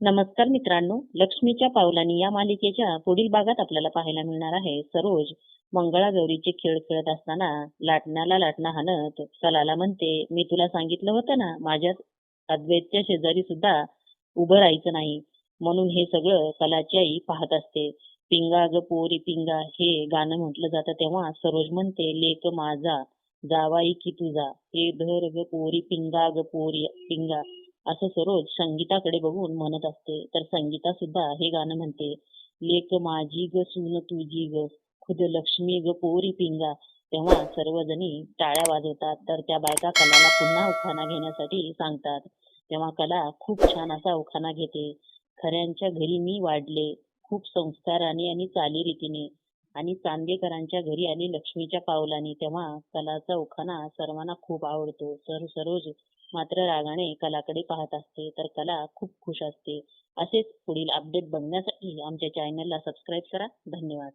नमस्कार मित्रांनो लक्ष्मीच्या पावलांनी या मालिकेच्या पुढील भागात आपल्याला पाहायला मिळणार आहे सरोज. मंगळागौरीचे खेळ खेळत असताना लाटण्याला लाटणं हाणत कलाला म्हणते मी तुला सांगितलं होतं ना माझ्या अद्वैतच्या शेजारी सुद्धा उभं राहायचं नाही. म्हणून हे सगळं कलाची आई पाहत असते. पिंगा ग पोरी पिंगा हे गाणं म्हटलं जातं तेव्हा सरोज म्हणते लेक माझा जावाई की तुझा. हे धर ग पोरी पिंगा ग पोरी पिंगा. असं सरोज संगीताकडे बघून म्हणत असते. तर संगीता सुद्धा हे गाणं म्हणते. लेख माझी ग सून तुझी ग खुद लक्ष्मी ग पोरी पिंगा. तेव्हा सर्वजणी टाळ्या वाजवतात. तर त्या बायका कलाला पुन्हा उखाणा घेण्यासाठी सांगतात. तेव्हा कला खूप छान असा उखाणा घेते. खऱ्यांच्या घरी मी वाढले. खूप संस्काराने आणि चालीरीतीने. आणि चांदेकरांच्या घरी आली लक्ष्मीच्या पावलाने तेव्हा कलाचा उखाणा सर्वांना खूप आवडतो. सर सरोज मात्र रागाने कलाकडे पाहत असते तर कला खूप खुश असते. असेच पुढील अपडेट बघण्यासाठी आमच्या चॅनलला सबस्क्राईब करा. धन्यवाद.